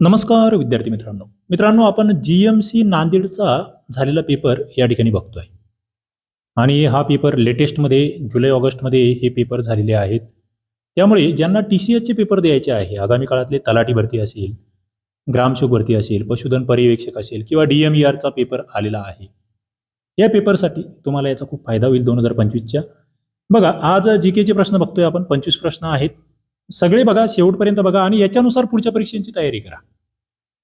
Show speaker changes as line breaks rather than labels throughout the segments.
नमस्कार विद्यार्थी मित्रांनो. मित्रांनो आपण जी एम सी नांदेडचा झालेला पेपर या ठिकाणी बघतोय. आणि हा पेपर लेटेस्टमध्ये जुलै ऑगस्टमध्ये हे पेपर झालेले आहेत. त्यामुळे ज्यांना टी सी एचचे पेपर द्यायचे आहे आगामी काळातले तलाठी भरती असेल ग्रामसेवक भरती असेल पशुधन पर्यवेक्षक असेल किंवा डी एम ई आरचा पेपर आलेला आहे. या पेपरसाठी तुम्हाला याचा खूप फायदा होईल दोन हजार पंचवीसच्या. बघा आज जी केचे प्रश्न बघतोय आपण. पंचवीस प्रश्न आहेत. सगळे बघा शेवटपर्यंत बघा आणि याच्यानुसार पुढच्या परीक्षेची तयारी करा.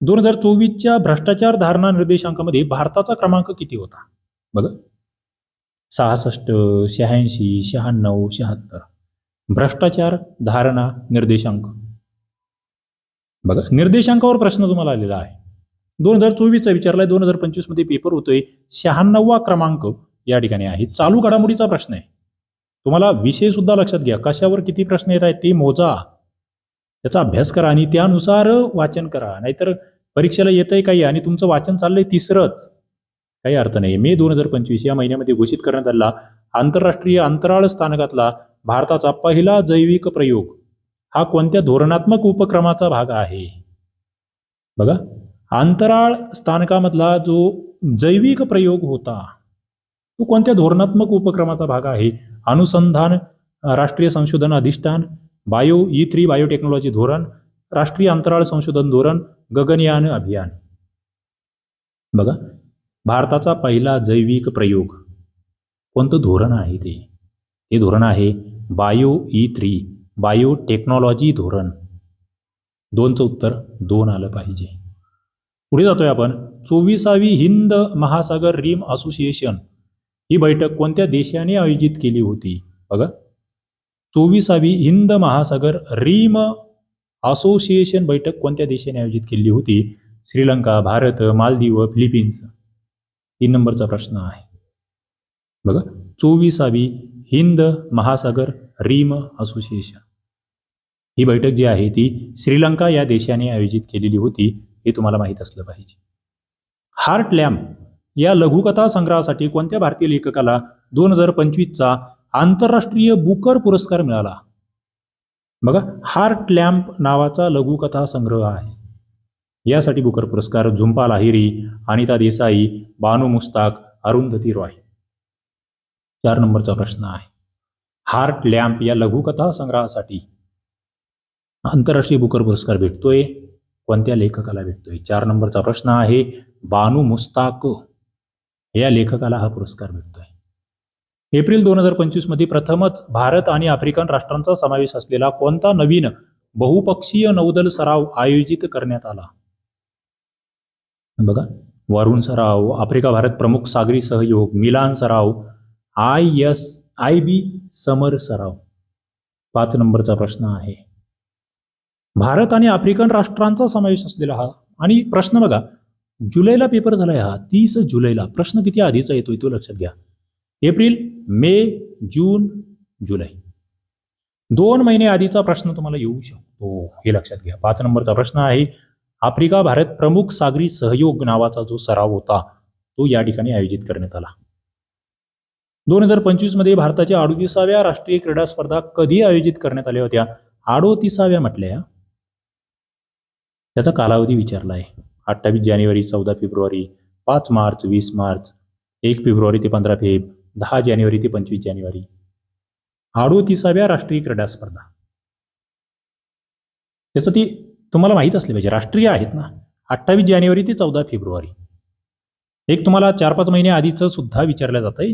दोन हजार चोवीसच्या भ्रष्टाचार धारणा निर्देशांकामध्ये भारताचा क्रमांक किती होता? बघा. सहासष्ट शहाऐंशी शहाण्णव शहात्तर. भ्रष्टाचार धारणा निर्देशांक. बघा. निर्देशांकावर प्रश्न तुम्हाला आलेला आहे. दोन हजार चोवीसचा विचारलाय दोन हजार पंचवीसमध्ये पेपर होतोय. शहाण्णववा क्रमांक या ठिकाणी आहे. चालू घडामोडीचा प्रश्न आहे. तुम्हाला विषय सुद्धा लक्षात घ्या. कशावर किती प्रश्न येत आहेत ते मोजा. त्याचा अभ्यास करा आणि त्यानुसार वाचन करा. नाहीतर परीक्षेला येतंय काही आणि तुमचं वाचन चाललंय तिसरंच. काही अर्थ नाही मे दोन हजार पंचवीस या महिन्यामध्ये घोषित करण्यात आला आंतरराष्ट्रीय अंतराळ स्थानकातला भारताचा पहिला जैविक प्रयोग हा कोणत्या धोरणात्मक उपक्रमाचा भाग आहे? बघा. अंतराळ स्थानकामधला जो जैविक प्रयोग होता तो कोणत्या धोरणात्मक उपक्रमाचा भाग आहे? अनुसंधान राष्ट्रीय संशोधन अधिष्ठान बायो ई थ्री बायोटेक्नॉलॉजी धोरण राष्ट्रीय अंतराळ संशोधन धोरण गगनयान अभियान. बघा भारताचा पहिला जैविक प्रयोग. कोणतं धोरण आहे ते? हे धोरण आहे बायो ई थ्री बायोटेक्नॉलॉजी धोरण. दोनचं उत्तर दोन आलं पाहिजे. पुढे जातोय आपण चोवीसावी हिंद महासागर रिम असोसिएशन. ही बैठक कोणत्या देशाने आयोजित केली होती? बघा. चोवीसावी हिंद महासागर रिम असोसिएशन बैठक कोणत्या देशाने आयोजित केली होती? श्रीलंका भारत मालदीव फिलिपिन्स. तीन नंबरचा प्रश्न आहे. बघा. चोवीसावी हिंद महासागर रिम असोसिएशन. ही बैठक जी आहे ती श्रीलंका या देशाने आयोजित केलेली होती हे तुम्हाला माहीत असलं पाहिजे. हार्ट लॅम्प या लघुकथा संग्रहासाठी कोणत्या भारतीय लेखकाला दोन हजार पंचवीसचा आंतरराष्ट्रीय बुकर पुरस्कार मिळाला? बघा हार्ट लॅम्प नावाचा लघुकथा संग्रह आहे. यासाठी बुकर पुरस्कार झुंपा लाहिरी अनिता देसाई बानू मुस्ताक अरुंधती रॉय. चार नंबरचा प्रश्न आहे. हार्ट लॅम्प या लघुकथा संग्रहासाठी आंतरराष्ट्रीय बुकर पुरस्कार भेटतोय? कोणत्या लेखकाला भेटतोय? चार नंबरचा प्रश्न आहे. बानू मुस्ताक. या लेखकाला हा पुरस्कार भेटतोय एप्रिल दोन हजार पंचवीसमध्ये प्रथमच भारत आणि आफ्रिकन राष्ट्रांचा समावेश असलेला कोणता नवीन बहुपक्षीय नौदल सराव आयोजित करण्यात आला? बघा वरुण सराव आफ्रिका भारत प्रमुख सागरी सहयोग मिलान सराव आय एस आय बी समर सराव. पाच नंबरचा प्रश्न आहे. भारत आणि आफ्रिकन राष्ट्रांचा समावेश असलेला हा आणि प्रश्न बघा जुलैला पेपर झालाय हा. तीस जुलैला. प्रश्न किती आधीचा येतोय तो लक्षात घ्या. April May June July. दोन महिने आधीचा प्रश्न तुम्हाला येऊ शकतो. हे लक्षात घ्या. पाच नंबरचा प्रश्न आहे आफ्रिका भारत प्रमुख सागरी सहयोग नावाचा जो सराव होता तो या ठिकाणी आयोजित करण्यात आला. दोन हजार पंचवीसमध्ये भारताच्या अडोतीसाव्या राष्ट्रीय क्रीडा स्पर्धा कधी आयोजित करण्यात आल्या होत्या? अडोतीसाव्या म्हटल्या. त्याचा कालावधी विचारला आहे अठ्ठावीस जानेवारी चौदा फेब्रुवारी पाच मार्च वीस मार्च एक फेब्रुवारी ते पंधरा फेब दहा जानेवारी ते पंचवीस जानेवारी. अडोतीसाव्या राष्ट्रीय क्रीडा स्पर्धा. त्याचं ती तुम्हाला माहीत असले पाहिजे राष्ट्रीय आहेत ना. अठ्ठावीस जानेवारी ते चौदा फेब्रुवारी. एक तुम्हाला चार पाच महिने आधीचं सुद्धा विचारलं जातंय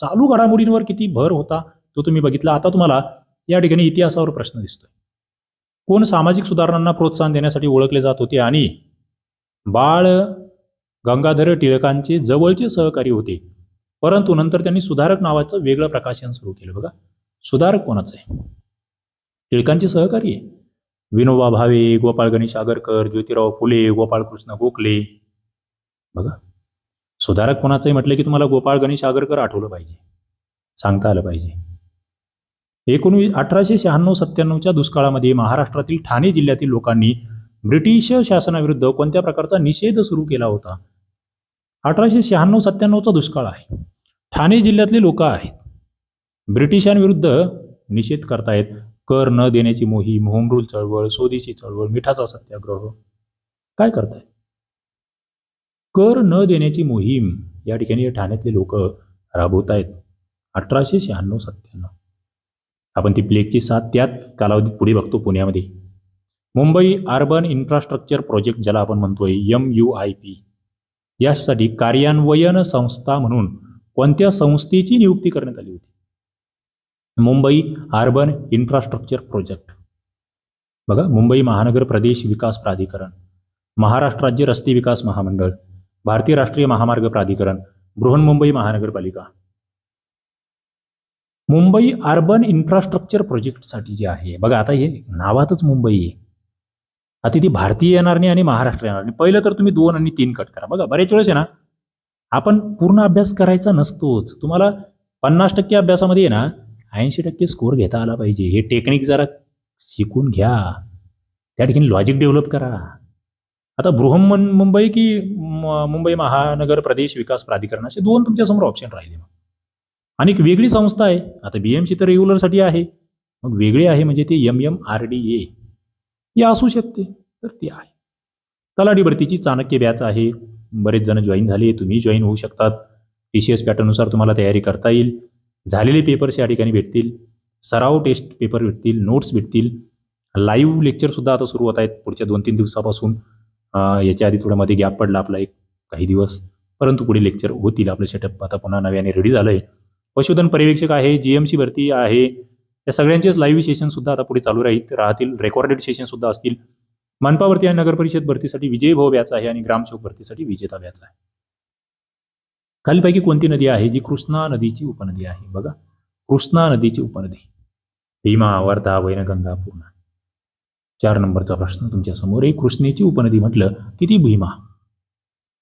चालू घडामोडींवर किती भर होता तो तुम्ही बघितला. आता तुम्हाला या ठिकाणी इतिहासावर प्रश्न दिसतोय. कोण सामाजिक सुधारणांना प्रोत्साहन देण्यासाठी ओळखले जात होते आणि बाळ गंगाधर टिळकांचे जवळचे सहकारी होते. परंतु नंतर त्यांनी सुधारक नावाचं वेगळं प्रकाशन सुरू केलं. बघा सुधारक कोणाचं आहे? टिळकांचे सहकारी आहे. विनोबा भावे गोपाळ गणेश आगरकर ज्योतिराव फुले गोपाळ कृष्ण गोखले. बघा सुधारक कोणाचं आहे म्हटलं की तुम्हाला गोपाळ गणेश आगरकर आठवलं पाहिजे सांगता आलं पाहिजे. एकोणवीस अठराशे शहाण्णव सत्त्याण्णवच्या दुष्काळामध्ये महाराष्ट्रातील ठाणे जिल्ह्यातील लोकांनी ब्रिटिश शासनाविरुद्ध कोणत्या प्रकारचा निषेध सुरू केला होता? अठराशे शहाण्णव सत्त्याण्णवचा दुष्काळ आहे. ठाणे जिल्ह्यातले लोक आहेत. ब्रिटिशांविरुद्ध निषेध करतायत. कर न देण्याची मोहीम होमरूल चळवळ स्वदेशी चळवळ मिठाचा सत्याग्रह. काय करतायत? कर न देण्याची मोहीम या ठिकाणी ठाण्यातले लोक राबवत आहेत अठराशे शहाण्णव सत्त्याण्णव. आपण ती प्लेगची साथ त्याच कालावधीत पुढे बघतो पुण्यामध्ये. मुंबई अर्बन इन्फ्रास्ट्रक्चर प्रोजेक्ट ज्याला आपण म्हणतोय एम यू आय पी. यासाठी कार्यान्वयन संस्था म्हणून कोणत्या संस्थेची नियुक्ती करण्यात आली होती? Mumbai urban infrastructure project. बघा मुंबई महानगर प्रदेश विकास प्राधिकरण महाराष्ट्र राज्य रस्ते विकास महामंडळ भारतीय राष्ट्रीय महामार्ग प्राधिकरण बृहन्मुंबई महानगरपालिका. मुंबई अर्बन इन्फ्रास्ट्रक्चर प्रोजेक्टसाठी जे आहे बघा आता हे नावातच मुंबई आहे. आता ती भारतीय येणार नाही आणि महाराष्ट्र येणार नाही पहिलं तर तुम्ही दोन आणि तीन कट करा. बघा बऱ्याच वेळेस आहे ना आपण पूर्ण अभ्यास करायचा नसतोच. तुम्हाला पन्नास टक्के अभ्यासामध्ये ना ऐंशी टक्के स्कोर घेता आला पाहिजे. हे टेक्निक जरा शिकून घ्या. त्या ठिकाणी लॉजिक डेव्हलप करा. आता बृहन्मन मुंबई की मुंबई महानगर प्रदेश विकास प्राधिकरण असे दोन तुमच्यासमोर ऑप्शन राहिले. मग आणि एक वेगळी संस्था आहे. आता बीएमसी तर रेग्युलरसाठी आहे. मग वेगळी आहे म्हणजे ते M M R D A ही असू शकते. तर ती आहे. तलाठी भरतीची चाणक्य बॅच आहे. बरेच जण जॉईन झाले. तुम्ही जॉईन होऊ शकतात. टी सी एस पॅटर्ननुसार तुम्हाला तयारी करता येईल. झालेले पेपर्स या ठिकाणी भेटतील. सराव टेस्ट पेपर भेटतील. नोट्स भेटतील. लाईव्ह लेक्चरसुद्धा आता सुरू होत आहेत. पुढच्या दोन तीन दिवसापासून याच्या आधी थोडा मध्ये गॅप पडला आपला एक काही दिवस. परंतु पुढे लेक्चर होतील. आपलं सेटअप आता पुन्हा नव्याने रेडी झालं आहे पशुधन पर्यवेक्षक आहे. जी एम सी भरती आहे. या सगळ्यांचेच लाईव्ह सेशन सुद्धा आता पुढे चालू राहील. राहतील रेकॉर्डेड सेशन सुद्धा असतील. मनपावरती आणि नगर परिषद भरतीसाठी विजय भाऊ व्याचा आहे आणि ग्रामसेवक भरतीसाठी विजेता व्याचा आहे. खालीपैकी कोणती नदी आहे? जी कृष्णा नदीची उपनदी आहे. बघा. कृष्णा नदीची उपनदी. भीमा वर्धा वैनगंगा पूर्णा. चार नंबरचा प्रश्न तुमच्यासमोर आहे. कृष्णेची उपनदी म्हटलं की ती भीमा.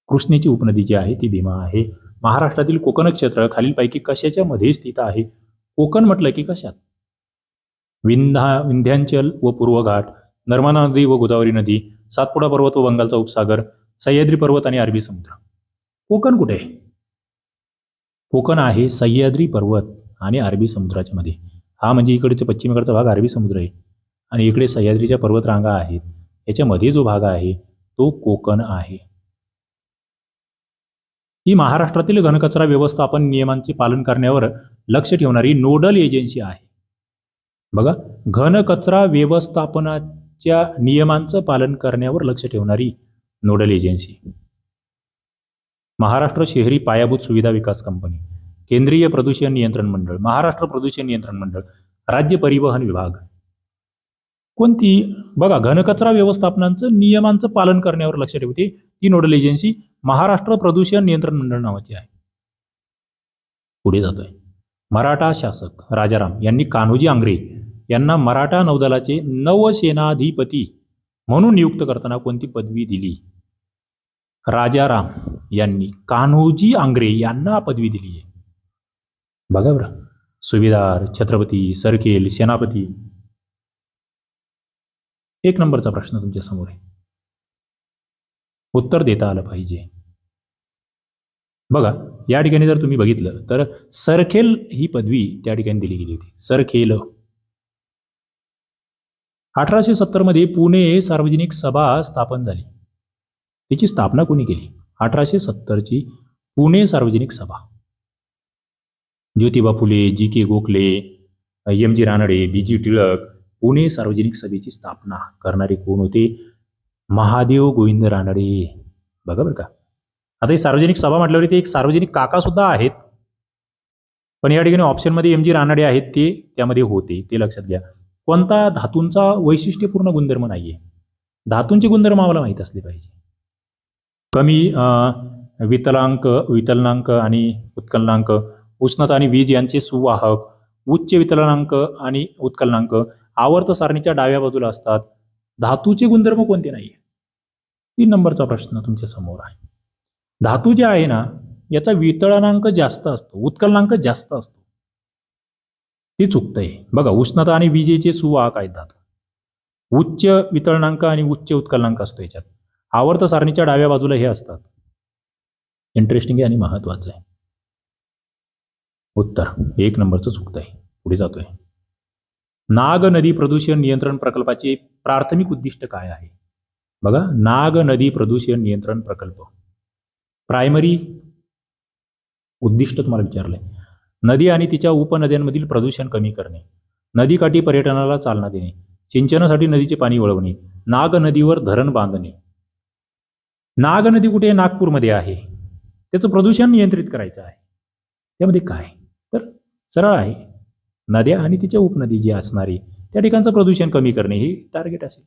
कृष्णेची उपनदी जी आहे ती भीमा आहे. महाराष्ट्रातील कोकण क्षेत्र खालीलपैकी कशाच्या मध्ये स्थित आहे? कोकण म्हटलं की कशात? विंध्या विंध्यांचल व पूर्व घाट नर्मदा नदी व गोदावरी नदी सातपुडा पर्वत व बंगालचा उपसागर सह्याद्री पर्वत आणि अरबी समुद्र. कोकण कुठे? आहे कोकण आहे सह्याद्री पर्वत आणि अरबी समुद्राच्या मध्ये हा म्हणजे इकडचे पश्चिमेकडचा भाग अरबी समुद्र आहे. आणि इकडे सह्याद्रीच्या पर्वतरांगा आहेत. याच्यामध्ये जो भाग आहे तो कोकण आहे. ही महाराष्ट्रातील घनकचरा व्यवस्थापन नियमांचे पालन करण्यावर लक्ष ठेवणारी नोडल एजन्सी आहे. बघा घनकचरा व्यवस्थापनाच्या नियमांचं पालन करण्यावर लक्ष ठेवणारी नोडल एजन्सी. महाराष्ट्र शहरी पायाभूत सुविधा विकास कंपनी केंद्रीय प्रदूषण नियंत्रण मंडळ महाराष्ट्र प्रदूषण नियंत्रण मंडळ राज्य परिवहन विभाग. कोणती बघा घनकचरा व्यवस्थापनाचं नियमांचं पालन करण्यावर लक्ष ठेवते ती नोडल एजन्सी महाराष्ट्र प्रदूषण नियंत्रण मंडळ नावाची आहे. पुढे जातोय. मराठा शासक राजाराम यांनी कान्होजी आंग्रे यांना मराठा नौदलाचे नवसेनाधिपती म्हणून नियुक्त करताना कोणती पदवी दिली? राजाराम यांनी कान्होजी आंग्रे यांना पदवी दिली आहे. बघा बरं. सुभेदार छत्रपती सरकेल सेनापती. एक नंबरचा प्रश्न तुमच्यासमोर आहे. उत्तर देता आलं पाहिजे. बघा या ठिकाणी जर तुम्ही बघितलं तर सरखेल ही पदवी त्या ठिकाणी दिली गेली होती. सरखेल. अठराशे सत्तरमध्ये पुणे सार्वजनिक सभा स्थापन झाली. तिची स्थापना कोणी केली? अठराशे सत्तरची पुणे सार्वजनिक सभा. Jyotiba Phule G K Gokhale M G Ranade B G Tilak Pune सार्वजनिक सभेची स्थापना करणारे कोण होते? महादेव गोविंद रानडे. बघा बरं का. आता ही सार्वजनिक सभा म्हटल्यावर ते एक सार्वजनिक काका सुद्धा आहेत. पण या ठिकाणी ऑप्शनमध्ये एम जी रानडे आहेत ते त्यामध्ये होते ते लक्षात घ्या. कोणता धातूंचा वैशिष्ट्यपूर्ण गुणधर्म नाहीये. धातूंचे गुणधर्म आम्हाला माहीत असले पाहिजे. कमी अं, वितलांक वितलनांक आणि उत्कलनांक उष्णता आणि वीज यांचे सुवाहक उच्च वितलनांक आणि उत्कलनांक आवर्त सारणीच्या डाव्या बाजूला असतात. धातूचे गुणधर्म कोणते नाही तीन नंबरचा प्रश्न तुमच्यासमोर आहे. धातू जे आहे ना याचा वितळनांक जास्त असतो उत्कलनांक जास्त असतो. ते चुकतंय. बघा उष्णता आणि विजेचे सुवाहक आहेत धातू. उच्च वितरणांक आणि उच्च उत्कलनांक असतो याच्यात. आवर्त सारणीच्या डाव्या बाजूला हे असतात. इंटरेस्टिंग आहे आणि महत्वाचं आहे. उत्तर. एक नंबरचं चुकतंय. पुढे जातोय. नाग नदी प्रदूषण नियंत्रण प्रकल्पाचे प्राथमिक उद्दिष्ट काय आहे? बघा नाग नदी प्रदूषण नियंत्रण प्रकल्प. प्रायमरी उद्दिष्ट तुम्हाला विचारलंय. नदी आणि तिच्या उपनद्यांमधील प्रदूषण कमी करणे नदीकाठी पर्यटनाला चालना देणे सिंचनासाठी नदीचे पाणी वळवणे नाग नदीवर धरण बांधणे. नाग नदी कुठे? नागपूरमध्ये आहे. त्याचं प्रदूषण नियंत्रित करायचं आहे. त्यामध्ये काय? तर सरळ आहे. नद्या आणि तिच्या उपनदी जी असणारी त्या ठिकाणचं प्रदूषण कमी करणे हे टार्गेट असेल.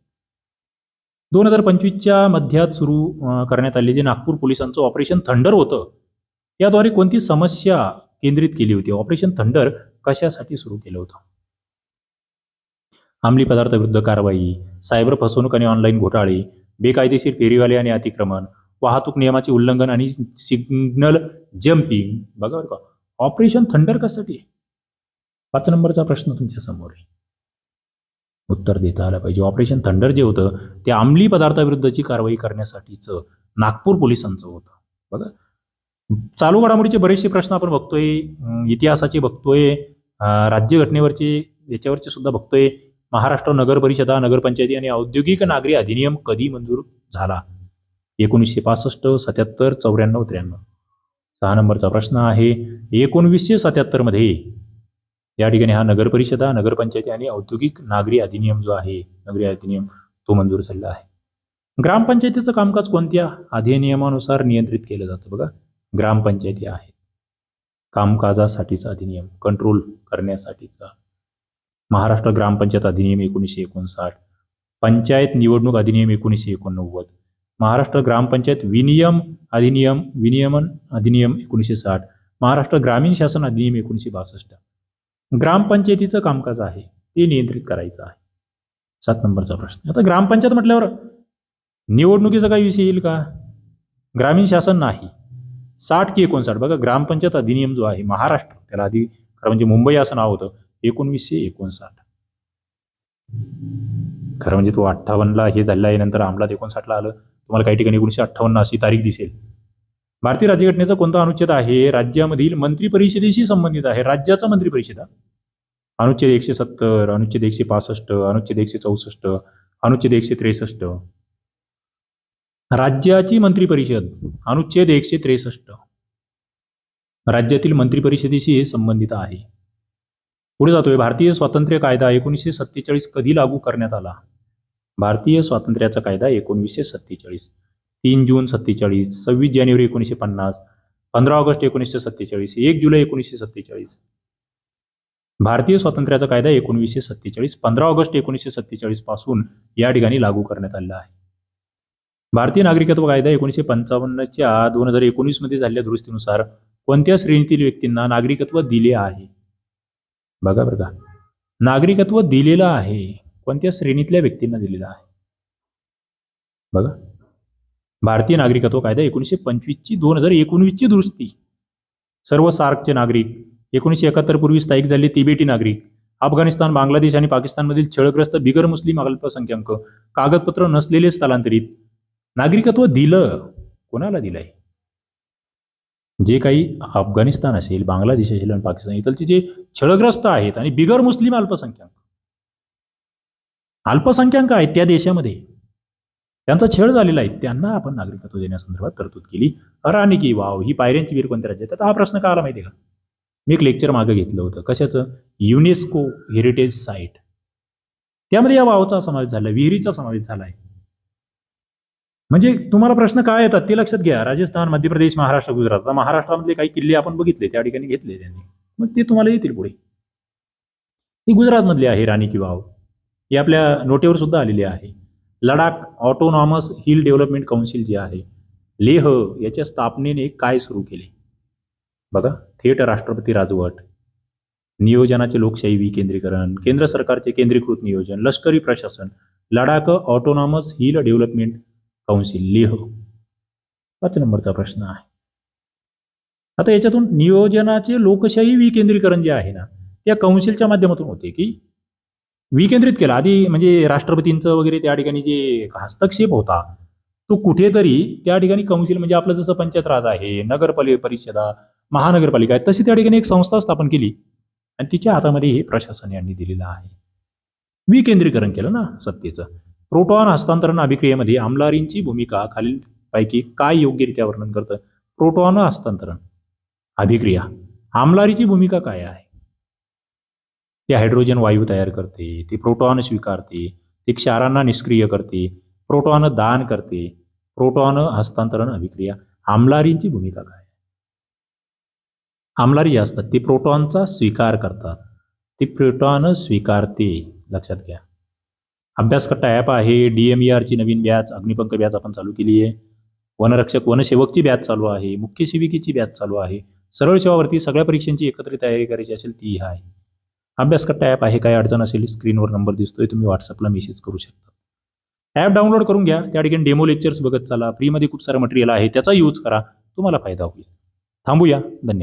दोन हजार पंचवीसच्या मध्यात सुरू करण्यात आले जे नागपूर पोलिसांचं ऑपरेशन थंडर होतं याद्वारे कोणती समस्या केंद्रित केली होती. ऑपरेशन थंडर कशासाठी सुरू केलं होतं? अंमली पदार्थाविरुद्ध कारवाई सायबर फसवणूक आणि ऑनलाईन घोटाळे बेकायदेशीर फेरीवाले आणि अतिक्रमण वाहतूक नियमाचे उल्लंघन आणि सिग्नल जम्पिंग. बघा बरं का ऑपरेशन थंडर कशासाठी? पाच नंबरचा प्रश्न तुमच्यासमोर आहे. उत्तर देता आलं पाहिजे. ऑपरेशन थंडर जे होतं ते अंमली पदार्थाविरुद्धची कारवाई करण्यासाठीचं नागपूर पोलिसांचं होतं. बघा चालू घडामोडीचे बरेचसे प्रश्न आपण बघतोय इतिहासाचे बघतोय राज्यघटनेवरचे याच्यावरचे सुद्धा बघतोय. महाराष्ट्र नगर परिषदा नगरपंचायती आणि औद्योगिक नागरी अधिनियम कधी मंजूर झाला? एकोणीसशे पासष्ट सत्याहत्तर चौऱ्याण्णव त्र्याण्णव. सहा नंबरचा प्रश्न आहे एकोणवीसशे सत्याहत्तरमध्ये या ठिकाणी हा नगर परिषदा नगरपंचायती आणि औद्योगिक नागरी अधिनियम जो आहे नागरी अधिनियम तो मंजूर झालेला आहे. ग्रामपंचायतीचं कामकाज कोणत्या अधिनियमानुसार नियंत्रित केलं जातं बघा? ग्रामपंचायती आहेत कामकाजासाठीचा अधिनियम कंट्रोल करण्यासाठीचा. महाराष्ट्र ग्रामपंचायत अधिनियम एकोणीसशे एकोणसाठ. पंचायत निवडणूक अधिनियम एकोणीसशे एकोणनव्वद. महाराष्ट्र ग्रामपंचायत विनियम अधिनियम विनियमन अधिनियम एकोणीसशे साठ. महाराष्ट्र ग्रामीण शासन अधिनियम एकोणीसशे बासष्ट. ग्रामपंचायतीचं कामकाज आहे ते नियंत्रित करायचं आहे. सात नंबरचा प्रश्न. आता ग्रामपंचायत म्हटल्यावर निवडणुकीचा काही विषय येईल का? ग्रामीण शासन नाही. साठ की एकोणसाठ. बघा ग्रामपंचायत अधिनियम जो आहे महाराष्ट्र त्याला आधी खरं म्हणजे मुंबई असं नाव होतं एकोणवीसशे एकोणसाठ. खरं म्हणजे तो अठ्ठावन्नला हे झालेला आहे नंतर अंमलात एकोणसाठला आलं. तुम्हाला काही ठिकाणी एकोणीसशे अठ्ठावन्न अशी तारीख दिसेल. भारतीय राज्यघटनेचा कोणता अनुच्छेद आहे? राज्यामधील मंत्री परिषदेशी संबंधित आहे. राज्याचा मंत्री परिषद अनुच्छेद एकशे सत्तर अनुच्छेद एकशे पासष्ट अनुच्छेद एकशे चौसष्ट अनुच्छेद एकशे त्रेसष्ट. राज्याची मंत्री परिषद अनुच्छेद एकशे त्रेसष्ट. राज्यातील मंत्री परिषदेशी हे संबंधित आहे. पुढे जातोय. भारतीय स्वातंत्र्य कायदा एकोणीसशे सत्तेचाळीस कधी लागू करण्यात आला? भारतीय स्वातंत्र्याचा कायदा एकोणवीसशे सत्तेचाळीस. तीन जून सत्तेचाळीस सव्वीस जानेवारी एकोणीसशे पन्नास पंधरा ऑगस्ट एकोणीसशे सत्तेचाळीस एक जुलै एकोणीसशे सत्तेचाळीस. भारतीय स्वातंत्र्याचा कायदा एकोणीसशे सत्तेचाळीस पंधरा ऑगस्ट एकोणीसशे सत्तेचाळीसपासून या ठिकाणी लागू करण्यात आलेला आहे. भारतीय नागरिकत्व कायदा एकोणीसशे पंचावन्नच्या दोन हजार एकोणीसमध्ये झालेल्या दुरुस्तीनुसार कोणत्या श्रेणीतील व्यक्तींना नागरिकत्व दिले आहे? बघा बघा नागरिकत्व दिलेलं आहे. कोणत्या श्रेणीतल्या व्यक्तींना दिलेलं आहे? बघा. भारतीय नागरिकत्व कायदा एकोणीसशे पंचवीसची दोन हजार एकोणवीसची दुरुस्ती. सर्व सार्कचे नागरिक एकोणीसशे एकाहत्तर पूर्वी स्थायिक झाले तिबेटी नागरिक अफगाणिस्तान बांगलादेश आणि पाकिस्तानमधील छळग्रस्त बिगर मुस्लिम अल्पसंख्याक कागदपत्र नसलेले स्थलांतरित नागरिकत्व दिलं. कोणाला दिलंय? जे काही अफगाणिस्तान असेल बांगलादेश असेल आणि पाकिस्तान इथलचे जे छळग्रस्त आहेत आणि बिगर मुस्लिम अल्पसंख्याक. अल्पसंख्याक आहेत त्या देशामध्ये. त्यांचा छळ झालेला आहे. त्यांना आपण नागरिकत्व देण्यासंदर्भात तरतूद केली. राणी की वाव ही पायऱ्यांची वीर कोणत्या राज्यात आता हा प्रश्न का आला माहिती आहे का? मी एक लेक्चर मागे घेतलं होतं. कशाचं? युनेस्को हेरिटेज साईट त्यामध्ये या वावचा समावेश झाला विहिरीचा समावेश झाला आहे. म्हणजे तुम्हाला प्रश्न काय येतात ते लक्षात घ्या. राजस्थान मध्य प्रदेश महाराष्ट्र गुजरात. आता महाराष्ट्रामधले काही किल्ले आपण बघितले त्या ठिकाणी घेतले त्यांनी. मग ते तुम्हाला येतील पुढे. ही गुजरातमधली आहे राणी की वाव. ही आपल्या नोटेवर सुद्धा आलेली आहे. Ladakh autonomous hill development council जे आहे लेह याच्या स्थापनेने काय सुरू केले? बघा थेट राष्ट्रपती राजवट नियोजनाचे लोकशाही विकेंद्रीकरण केंद्र सरकारचे केंद्रीकृत नियोजन लष्करी प्रशासन Ladakh autonomous hill development council Leh. पाच नंबरचा प्रश्न आहे. आता याच्यातून नियोजनाचे लोकशाही विकेंद्रीकरण जे आहे ना त्या कौन्सिलच्या माध्यमातून होते की? विकेंद्रित केला. आधी म्हणजे राष्ट्रपतींचं वगैरे त्या ठिकाणी जे हस्तक्षेप होता तो कुठेतरी त्या ठिकाणी कौन्सिल म्हणजे आपलं जसं पंचायत राज आहे नगरपालिका परिषदा महानगरपालिका आहे तशी त्या ठिकाणी एक संस्था स्थापन केली आणि तिच्या हातामध्ये हे प्रशासन यांनी दिलेलं आहे. विकेंद्रीकरण केलं ना सत्तेचं. प्रोटॉन हस्तांतरण अभिक्रियेमध्ये आम्लारींची भूमिका खालीलपैकी काय योग्यरित्या वर्णन करतं? प्रोटॉन हस्तांतरण अभिक्रिया. आम्लारीची भूमिका काय आहे? ते हायड्रोजन वायू तयार करते ते प्रोटॉन स्वीकारते ते क्षारांना निष्क्रिय करते प्रोटॉन दान करते प्रोटॉन हस्तांतरण अभिक्रिया. आम्लारींची भूमिका काय? आम्लारी असतात ते प्रोटॉनचा स्वीकार करतात. ते प्रोटॉन स्वीकारते. लक्षात घ्या. अभ्यासकट्टा ॲप आहे डी एम ई आरची नवीन बॅच अग्निपंख बॅच आपण चालू केली आहे. वनरक्षक वनसेवकची बॅच चालू आहे मुख्य सेविकेची बॅच चालू आहे. सरळ सेवावरती सगळ्या परीक्षांची एकत्रित तयारी करायची असेल ती आहे. अभ्यासकट्टा ॲप आहे काय अडचण असेल स्क्रीनवर नंबर दिसतोय तुम्ही व्हॉट्सअपला मेसेज करू शकता. ॲप डाउनलोड करून घ्या त्या ठिकाणी डेमो लेक्चर्स बघत चला. फ्रीमध्ये खूप सारं मटेरियल आहे त्याचा यूज करा. तुम्हाला फायदा होईल. थांबूया. धन्यवाद.